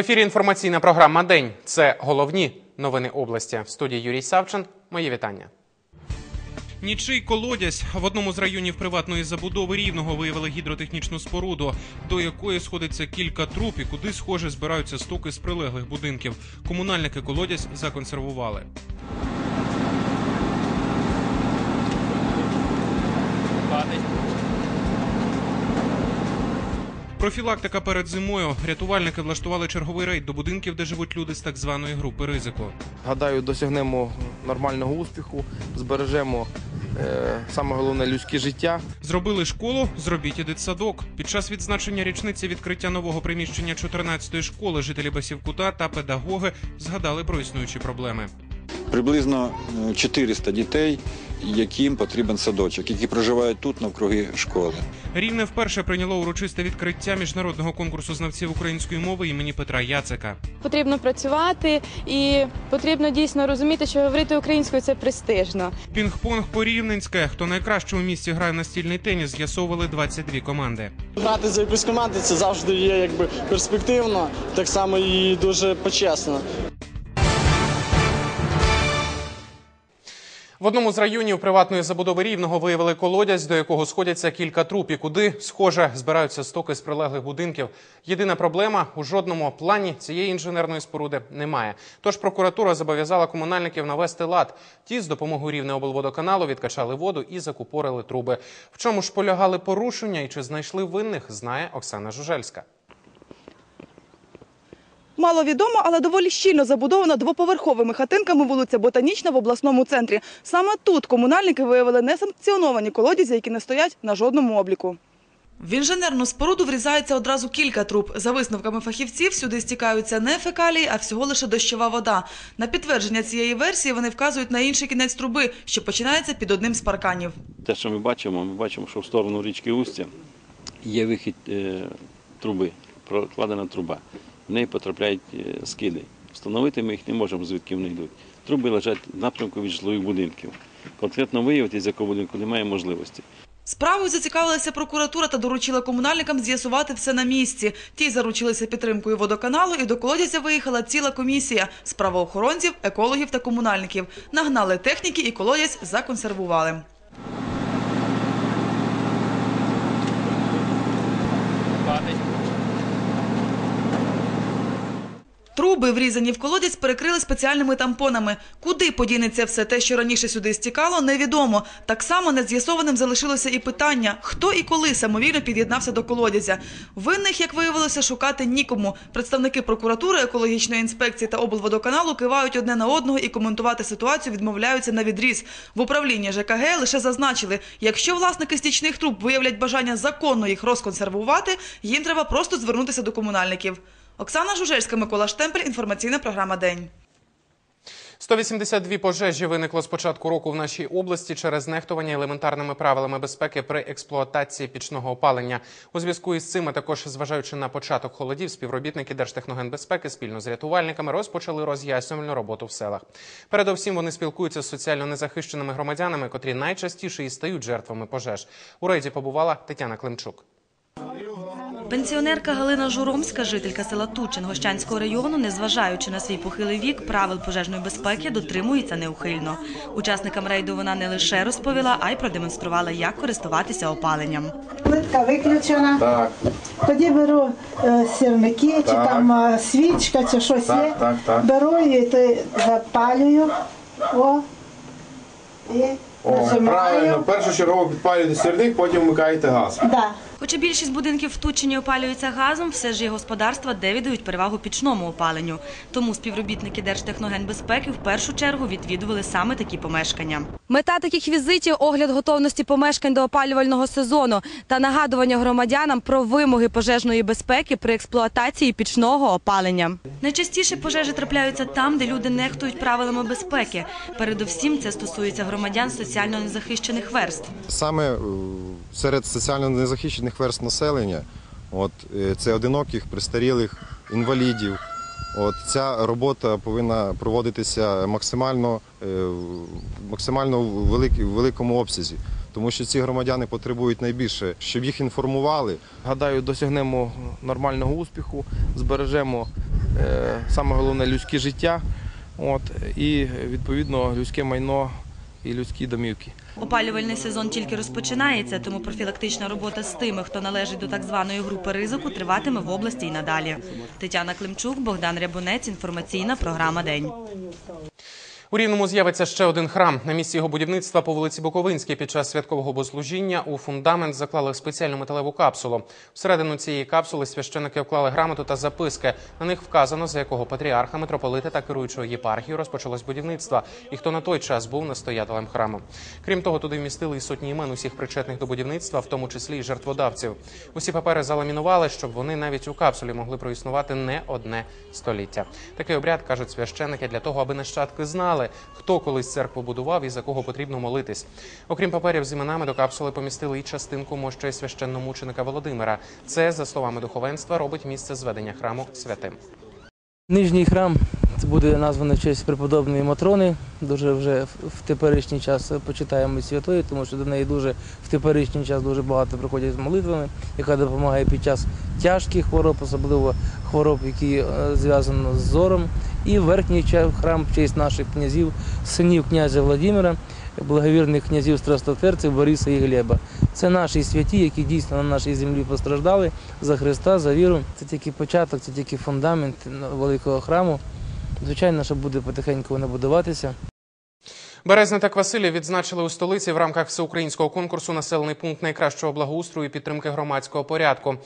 Ефірі інформаційна програма День. Це головні новини області. В студії Юрій Савчин. Мої вітання. Нічий колодязь в одному з районів приватної забудови рівного виявили гідротехнічну споруду, до якої сходиться кілька труб і куди схоже збираються стоки з прилеглих будинків. Комунальники колодязь законсервували. Профілактика перед зимою. Рятувальники влаштували черговий рейд до будинків, де живуть люди з так званої групи ризику. Гадаю, досягнемо нормального успіху, збережемо е, саме головне людське життя. Зробили школу, зробіть і дитсадок. Під час відзначення річниці відкриття нового приміщення 14-ї школи жителі Басівкута та педагоги згадали про існуючі проблеми. Приблизно е, 400 дітей, яким потрібен садочок, які проживають тут навкруги школи. Рівне вперше прийняло урочисте відкриття міжнародного конкурсу знавців української мови імені Петра Яцика. Потрібно працювати і потрібно дійсно розуміти, що говорити українською це престижно. Пінг-понг по-рівненське. Хто найкраще у місті грає настільний теніс, з'ясовували 22 команди. Грати за якусь команду це завжди є якби перспективно, так само і дуже почесно. В одному з районів приватної забудови рівного виявили колодязь, до якого сходяться кілька труб, і куди, схоже, збираються стоки з прилеглих будинків. Єдина проблема у жодному плані цієї інженерної споруди немає. Тож прокуратура зобов'язала комунальників навести лад. Ті з допомогою рівнеоблводоканалу відкачали воду і закупорили труби. В чому ж полягали порушення і чи знайшли винних, знає Оксана Жужельська. Маловідомо, але доволі щільно забудована двоповерховими хатинками вулиця Ботанічна в обласному центрі. Саме тут комунальники виявили несанкціоновані колодязі, які не стоять на жодному обліку. В інженерну споруду врізається одразу кілька труб. За висновками фахівців, сюди стікаються не фекалії, а всього лише дощова вода. На підтвердження цієї версії вони вказують на інший кінець труби, що починається під одним з парканів. Те, що ми бачимо, ми бачимо, що в сторону річки Устя є вихід е, труби, прокладена труба. В неї потрапляють е, скиди. Встановити ми їх не можемо, звідки вони йдуть. Труби лежать в напрямку від житлових будинків. Конкретно виявити, з якого будинку немає можливості. Справою зацікавилася прокуратура та доручила комунальникам з'ясувати все на місці. Ті заручилися підтримкою водоканалу, і до колодязя виїхала ціла комісія з правоохоронців, екологів та комунальників. Нагнали техніки і колодязь законсервували. Труби, врізані в колодязь, перекрили спеціальними тампонами. Куди подінеться все те, що раніше сюди стікало, невідомо. Так само нез'ясованим залишилося і питання, хто і коли самовільно під'єднався до колодязя. Винних, як виявилося, шукати нікому. Представники прокуратури, екологічної інспекції та облводоканалу кивають одне на одного і коментувати ситуацію відмовляються на відріз. В управлінні ЖКГ лише зазначили, якщо власники стічних труб виявлять бажання законно їх розконсервувати, їм треба просто звернутися до комунальників. Оксана Жужельська, Микола Штемпель, інформаційна програма День. 182 пожежі виникло з початку року в нашій області через нехтування елементарними правилами безпеки при експлуатації пічного опалення. У зв'язку із цим, а також зважаючи на початок холодів, співробітники Держтехногенбезпеки спільно з рятувальниками розпочали роз'яснювальну роботу в селах. Передовсім вони спілкуються з соціально незахищеними громадянами, котрі найчастіше і стають жертвами пожеж. У рейді побувала Тетяна Климчук. Пенсіонерка Галина Журомська, жителька села Тучин Гощанського району, незважаючи на свій похилий вік, правил пожежної безпеки дотримується неухильно. Учасникам рейду вона не лише розповіла, а й продемонструвала, як користуватися опаленням. Плитка виключена. Так. Тоді беру е, сірники, чи там е, свічка, чи щось є. Так, так. Беру і то запалюю. О. І нажимаю. першочергово підпалюєте сірник, потім вмикаєте газ. Да. Хоча більшість будинків в Тучині опалюються газом, все ж є господарства, де віддають перевагу пічному опаленню. Тому співробітники Держтехногенбезпеки в першу чергу відвідували саме такі помешкання. Мета таких візитів – огляд готовності помешкань до опалювального сезону та нагадування громадянам про вимоги пожежної безпеки при експлуатації пічного опалення. Найчастіше пожежі трапляються там, де люди нехтують правилами безпеки. Передовсім це стосується громадян соціально незахищених верств. Саме е, серед соціально незахищених верст населення, от, е, це одиноких, престарілих, інвалідів. От, ця робота повинна проводитися максимально, е, максимально в великому обсязі, тому що ці громадяни потребують найбільше, щоб їх інформували, Гадаю, досягнемо нормального успіху, збережемо е, саме головне людське життя, от, і відповідно людське майно і людські домівки. Опалювальний сезон тільки розпочинається, тому профілактична робота з тими, хто належить до так званої групи ризику, триватиме в області і надалі. Тетяна Климчук, Богдан Рябунець. Інформаційна програма День. У Рівному з'явиться ще один храм. На місці його будівництва по вулиці Буковинській під час святкового богослужіння у фундамент заклали спеціальну металеву капсулу. Всередину цієї капсули священники вклали грамоту та записки. На них вказано, за якого патріарха, митрополита та керуючого єпархію розпочалось будівництво і хто на той час був настоятелем храму. Крім того, туди вмістили і сотні імен усіх причетних до будівництва, в тому числі і жертводавців. Усі папери заламінували, щоб вони навіть у капсулі могли проіснувати не одне століття. Такий обряд кажуть священики для того, аби нащадки знали, хто колись церкву будував і за кого потрібно молитись. Окрім паперів з іменами до капсули помістили і частинку мощей священномученика Володимира. Це, за словами духовенства, робить місце зведення храму святим. Нижній храм це буде названо в честь преподобної Матрони. Дуже вже в- теперішній час почитаємо святої, тому що до неї дуже в теперішній час дуже багато приходять з молитвами, яка допомагає під час тяжких хвороб, особливо хвороб, які е, зв'язані з зором. І верхній храм в честь наших князів, синів князя Владимира, благовірних князів страстотерців Бориса і Глеба. Це наші святі, які дійсно на нашій землі постраждали за Христа, за віру. Це тільки початок, це тільки фундамент великого храму. Звичайно, що буде потихеньку воно будуватися. Березне та Квасилів відзначили у столиці в рамках всеукраїнського конкурсу населений пункт найкращого благоустрою і підтримки громадського порядку.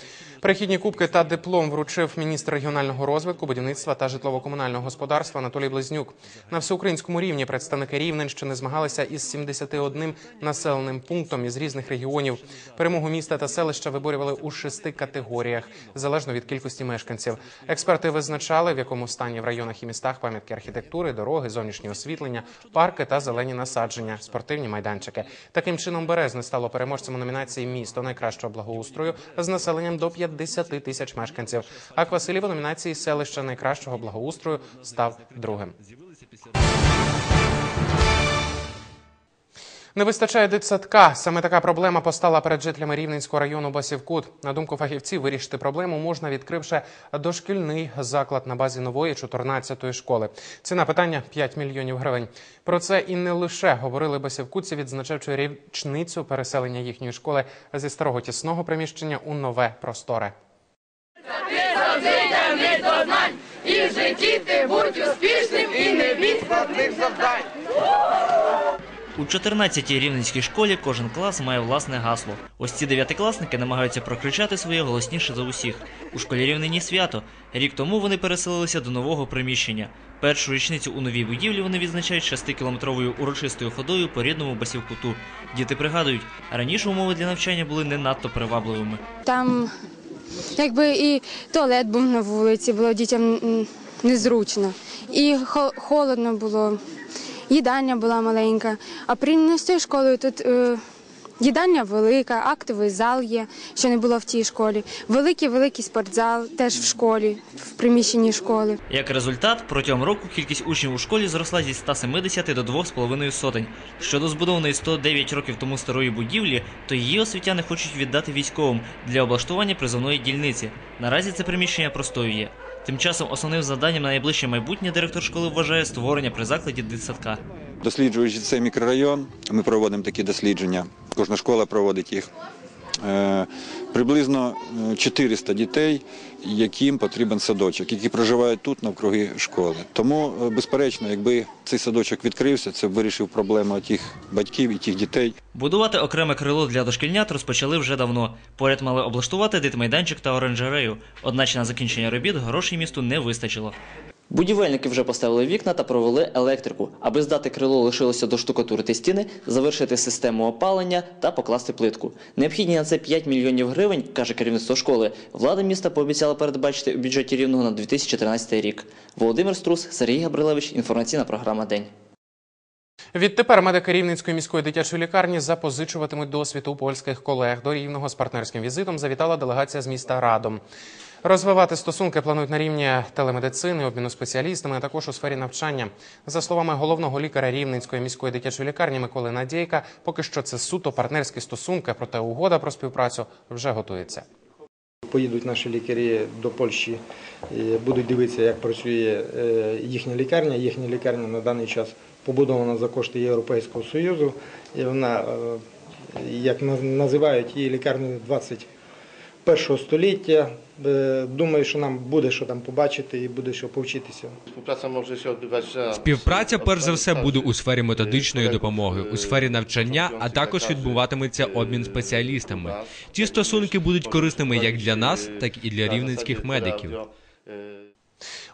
Перехідні кубки та диплом вручив міністр регіонального розвитку, будівництва та житлово-комунального господарства Анатолій Близнюк. На всеукраїнському рівні представники Рівненщини змагалися із 71 населеним пунктом із різних регіонів. Перемогу міста та селища виборювали у шести категоріях залежно від кількості мешканців. Експерти визначали, в якому стані в районах і містах пам'ятки архітектури, дороги, зовнішнє освітлення, парки та зелені насадження, спортивні майданчики. Таким чином, Березне стало переможцем у номінації Місто найкращого благоустрою з населенням до 50 тисяч мешканців. А Квасилів у номінації селище найкращого благоустрою став другим. Не вистачає дитсадка. Саме така проблема постала перед жителями Рівненського району Басівкут. На думку фахівців, вирішити проблему можна, відкривши дошкільний заклад на базі нової 14-ї школи. Ціна питання 5 мільйонів гривень. Про це і не лише говорили басівкутці, відзначаючи річницю переселення їхньої школи зі старого тісного приміщення у нове просторе. І в житті ти будь успішним і не складних завдань. У 14-й рівненській школі кожен клас має власне гасло. Ось ці дев'ятикласники намагаються прокричати своє голосніше за усіх. У школі рівнені свято. Рік тому вони переселилися до нового приміщення. Першу річницю у новій будівлі вони відзначають 6-кілометровою урочистою ходою по рідному басівкуту. Діти пригадують, раніше умови для навчання були не надто привабливими. Там якби і туалет був на вулиці, було дітям незручно. І хо- холодно було, їдальня була маленька. А порівняно з тою школою тут е, їдальня велика, актовий зал є, що не було в тій школі. Великий великий спортзал теж в школі, в приміщенні школи. Як результат, протягом року кількість учнів у школі зросла зі 170 до 2,5 сотень. Щодо збудованої 109 років тому старої будівлі, то її освітяни хочуть віддати військовим для облаштування призовної дільниці. Наразі це приміщення простоює. Тим часом основним завданням на найближче майбутнє директор школи вважає створення при закладі дитсадка. Досліджуючи цей мікрорайон, ми проводимо такі дослідження. Кожна школа проводить їх. Е, Приблизно е, 400 дітей, яким потрібен садочок, які проживають тут навкруги школи. Тому, е, безперечно, якби цей садочок відкрився, це б вирішив проблему тих батьків і тих дітей. Будувати окреме крило для дошкільнят розпочали вже давно. Поряд мали облаштувати дитмайданчик та оранжерею. Одначе на закінчення робіт грошей місту не вистачило. Будівельники вже поставили вікна та провели електрику. Аби здати крило, лишилося доштукатурити стіни, завершити систему опалення та покласти плитку. Необхідні на це 5 мільйонів гривень, каже керівництво школи. Влада міста пообіцяла передбачити у бюджеті рівного на 2013 рік. Володимир Струс, Сергій Габрилевич. Інформаційна програма День. Відтепер медики Рівненської міської дитячої лікарні запозичуватимуть досвід у польських колег. До рівного з партнерським візитом завітала делегація з міста Радом. Розвивати стосунки планують на рівні телемедицини, обміну спеціалістами, а також у сфері навчання. За словами головного лікаря Рівненської міської дитячої лікарні Миколи Надійка, поки що це суто партнерські стосунки, проте угода про співпрацю вже готується. Поїдуть наші лікарі до Польщі, будуть дивитися, як працює е, їхня лікарня. Їхня лікарня на даний час побудована за кошти Європейського союзу. і Вона е, як називають її лікарню 20 першого століття. Е, думаю, що нам буде що там побачити і буде що повчитися. Співпраця може співпраця, перш за все, буде у сфері методичної допомоги, у сфері навчання, а також відбуватиметься обмін спеціалістами. Ті стосунки будуть корисними як для нас, так і для рівненських медиків.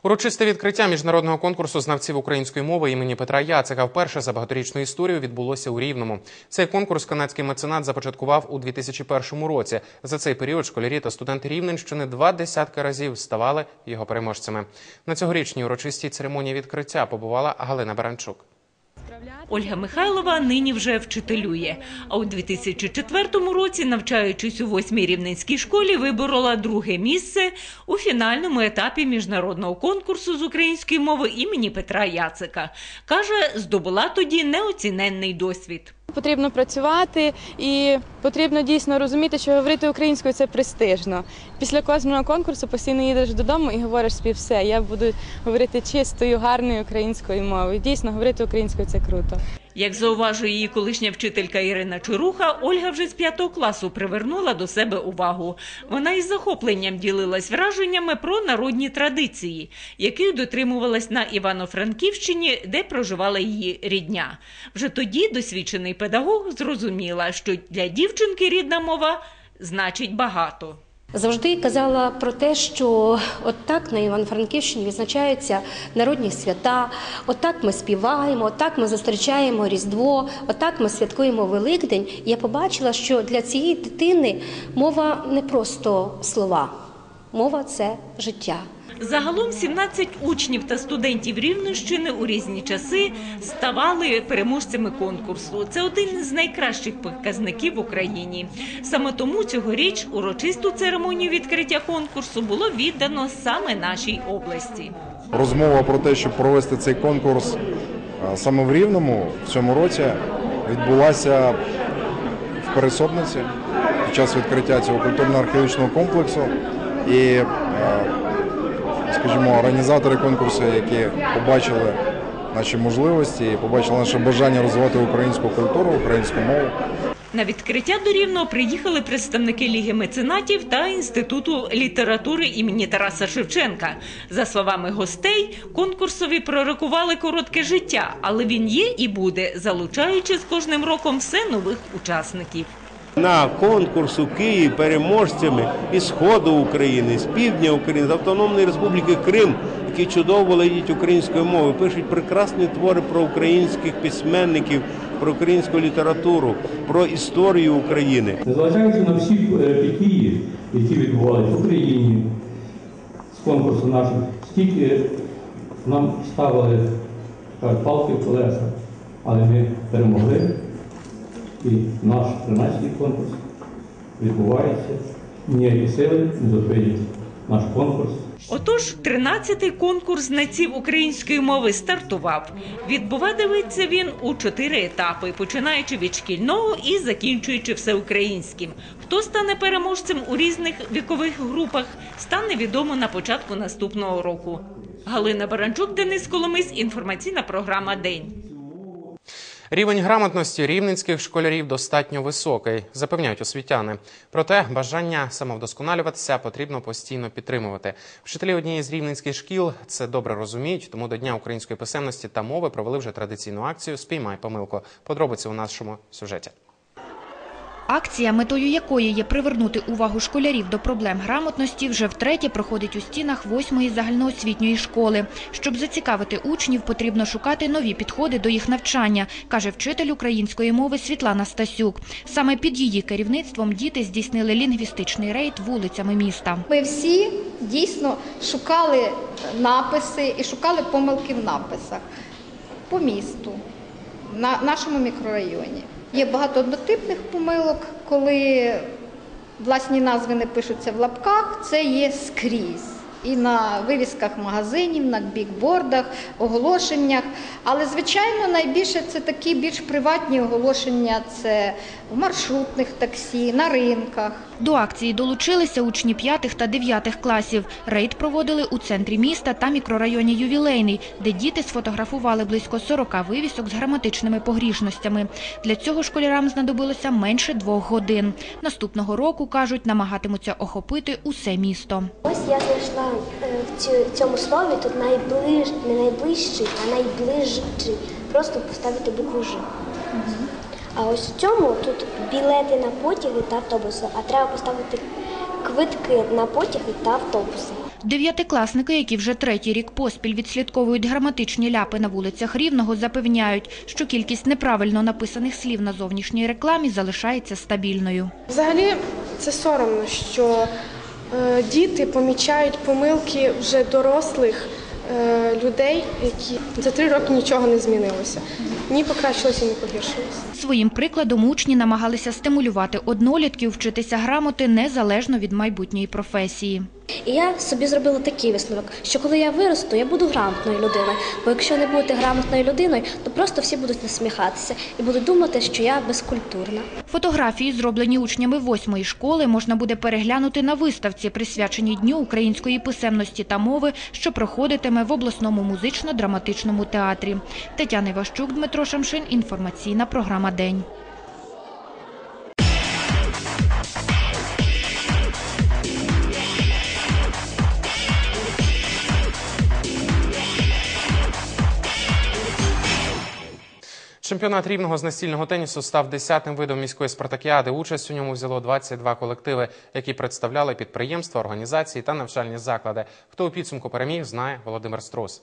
Урочисте відкриття міжнародного конкурсу знавців української мови імені Петра Яцика вперше за багаторічну історію відбулося у Рівному. Цей конкурс канадський меценат започаткував у 2001 році. За цей період школярі та студенти Рівненщини два десятки разів ставали його переможцями. На цьогорічній урочистій церемонії відкриття побувала Галина Баранчук. Ольга Михайлова нині вже вчителює. А у 2004 році, навчаючись у восьмій рівненській школі, виборола друге місце у фінальному етапі міжнародного конкурсу з української мови імені Петра Яцика. Каже, здобула тоді неоціненний досвід. Потрібно працювати і потрібно дійсно розуміти, що говорити українською це престижно. Після кожного конкурсу постійно їдеш додому і говориш собі все. Я буду говорити чистою, гарною українською мовою. Дійсно, говорити українською це круто. Як зауважує її колишня вчителька Ірина Чируха, Ольга вже з п'ятого класу привернула до себе увагу. Вона із захопленням ділилась враженнями про народні традиції, яких дотримувалась на Івано-Франківщині, де проживала її рідня. Вже тоді досвідчений педагог зрозуміла, що для дівчинки рідна мова значить багато. Завжди казала про те, що от так на Івано-Франківщині відзначаються народні свята, отак ми співаємо, отак ми зустрічаємо Різдво, отак ми святкуємо Великдень. Я побачила, що для цієї дитини мова не просто слова, мова це життя. Загалом 17 учнів та студентів Рівненщини у різні часи ставали переможцями конкурсу. Це один з найкращих показників в Україні. Саме тому цьогоріч урочисту церемонію відкриття конкурсу було віддано саме нашій області. Розмова про те, щоб провести цей конкурс саме в Рівному в цьому році відбулася в Пересобниці під час відкриття цього культурно-археологічного комплексу. І, е, скажімо, організатори конкурсу, які побачили наші можливості і побачили наше бажання розвивати українську культуру, українську мову. На відкриття до Рівного приїхали представники Ліги меценатів та Інституту літератури імені Тараса Шевченка. За словами гостей, конкурсові пророкували коротке життя, але він є і буде, залучаючи з кожним роком все нових учасників. На конкурс у Києві переможцями із сходу України, з півдня України, з Автономної Республіки Крим, які чудово володіють українською мовою, пишуть прекрасні твори про українських письменників, про українську літературу, про історію України. Незважаючи на всі е, події, які відбувалися в Україні з конкурсу наших, стільки нам ставили палки в колеса, але ми перемогли. І наш 13-й конкурс відбувається. Ніякі сили не зупинять наш конкурс. Отож, 13-й конкурс знавців української мови стартував. Відбуватиметься він у чотири етапи, починаючи від шкільного і закінчуючи всеукраїнським. Хто стане переможцем у різних вікових групах, стане відомо на початку наступного року. Галина Баранчук, Денис Коломис, інформаційна програма День. Рівень грамотності рівненських школярів достатньо високий, запевняють освітяни. Проте бажання самовдосконалюватися потрібно постійно підтримувати. Вчителі однієї з рівненських шкіл це добре розуміють, тому до Дня української писемності та мови провели вже традиційну акцію Спіймай помилку. Подробиці у нашому сюжеті. Акція, метою якої є привернути увагу школярів до проблем грамотності, вже втретє проходить у стінах восьмої загальноосвітньої школи. Щоб зацікавити учнів, потрібно шукати нові підходи до їх навчання, каже вчитель української мови Світлана Стасюк. Саме під її керівництвом діти здійснили лінгвістичний рейд вулицями міста. Ми всі дійсно шукали написи і шукали помилки в написах по місту, на нашому мікрорайоні. Є багато однотипних помилок, коли власні назви не пишуться в лапках, це є скрізь. І на вивісках магазинів, на бікбордах, оголошеннях. Але, звичайно, найбільше це такі більш приватні оголошення це в маршрутних таксі, на ринках. До акції долучилися учні 5 та 9 класів. Рейд проводили у центрі міста та мікрорайоні Ювілейний, де діти сфотографували близько 40 вивісок з граматичними погрішностями. Для цього школярам знадобилося менше двох годин. Наступного року, кажуть, намагатимуться охопити усе місто. Ось я знайшла е, в цьому слові тут найближ, не найближчий, а найближчий. Просто поставити букву Ж. А ось в цьому тут білети на потяги та автобуси, а треба поставити квитки на потяги та автобуси. Дев'ятикласники, які вже третій рік поспіль відслідковують граматичні ляпи на вулицях Рівного, запевняють, що кількість неправильно написаних слів на зовнішній рекламі залишається стабільною. Взагалі це соромно, що е, діти помічають помилки вже дорослих е, людей, які за три роки нічого не змінилося. Ні покращилося, ні погіршилося. Своїм прикладом учні намагалися стимулювати однолітків вчитися грамоти незалежно від майбутньої професії. І я собі зробила такий висновок, що коли я виросту, я буду грамотною людиною. Бо якщо не бути грамотною людиною, то просто всі будуть насміхатися і будуть думати, що я безкультурна. Фотографії, зроблені учнями восьмої школи, можна буде переглянути на виставці, присвяченій Дню української писемності та мови, що проходитиме в обласному музично-драматичному театрі. Тетяна Іващук, Дмитро Шамшин. Інформаційна програма День. Чемпіонат рівного з настільного тенісу став 10-тим видом міської спартакіади. Участь у ньому взяло 22 колективи, які представляли підприємства, організації та навчальні заклади. Хто у підсумку переміг, знає Володимир Струс.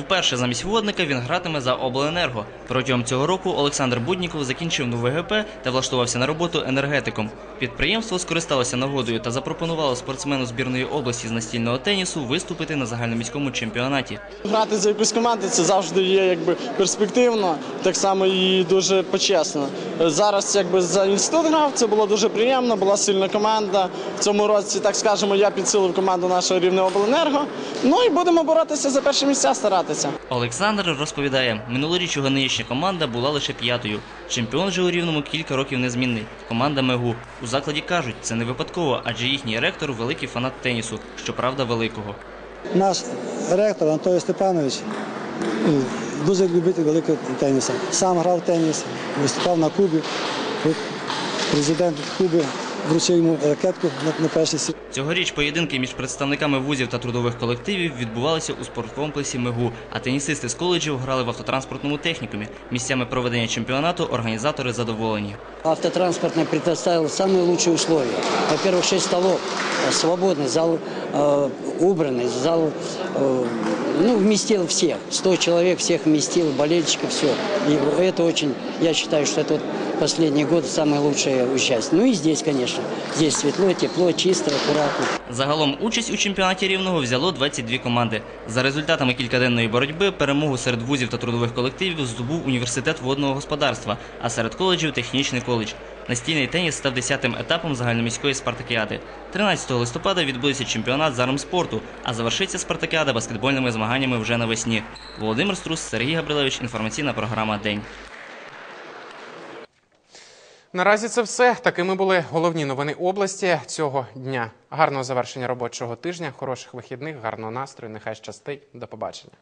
Вперше замість водника він гратиме за обленерго. Протягом цього року Олександр Будніков закінчив нове ГП та влаштувався на роботу енергетиком. Підприємство скористалося нагодою та запропонувало спортсмену збірної області з настільного тенісу виступити на загальноміському чемпіонаті. Грати за якусь команду це завжди є якби перспективно, так само і дуже почесно. Зараз якби за інститут грав, це було дуже приємно, була сильна команда. В цьому році, так скажемо, я підсилив команду нашого рівне обленерго. Ну і будемо боротися за перші місця, старатися. Олександр розповідає, минулоріч його нинішня команда була лише п'ятою. Чемпіон же у рівному кілька років незмінний. Команда Мегу. У закладі кажуть, це не випадково, адже їхній ректор великий фанат тенісу, щоправда, великого. Наш ректор Анатолій Степанович ну, дуже любитель великого тенісу. Сам грав в теніс, виступав на Кубі. Президент Куби вручив йому ракетку на, на перший сі. Цьогоріч поєдинки між представниками вузів та трудових колективів відбувалися у спорткомплексі Мегу, а тенісисти з коледжів грали в автотранспортному технікумі. Місцями проведення чемпіонату організатори задоволені. Автотранспортный предоставил самые лучшие условия. Во-первых, 6 столов э, свободный, зал э, убранный, зал э, ну, вместил всех. 100 человек всех вместил, болельщиков, все. И это очень, я считаю, что это вот последний год самое лучшее участие. Ну и здесь, конечно. Здесь светло, тепло, чисто, аккуратно. Загалом участь у чемпіонаті рівного взяло 22 команди. За результатами кількаденної боротьби перемогу серед вузів та трудових колективів здобув університет водного господарства, а серед коледжів технічний коледж. Настільний теніс став 10-тим етапом загальноміської спартакіади. 13 листопада відбудеться чемпіонат з армспорту, а завершиться спартакіада баскетбольними змаганнями вже навесні. Володимир Струс, Сергій Габрилевич. Інформаційна програма День. Наразі це все. Такими були головні новини області цього дня. Гарного завершення робочого тижня, хороших вихідних, гарного настрою. Нехай щастить. До побачення.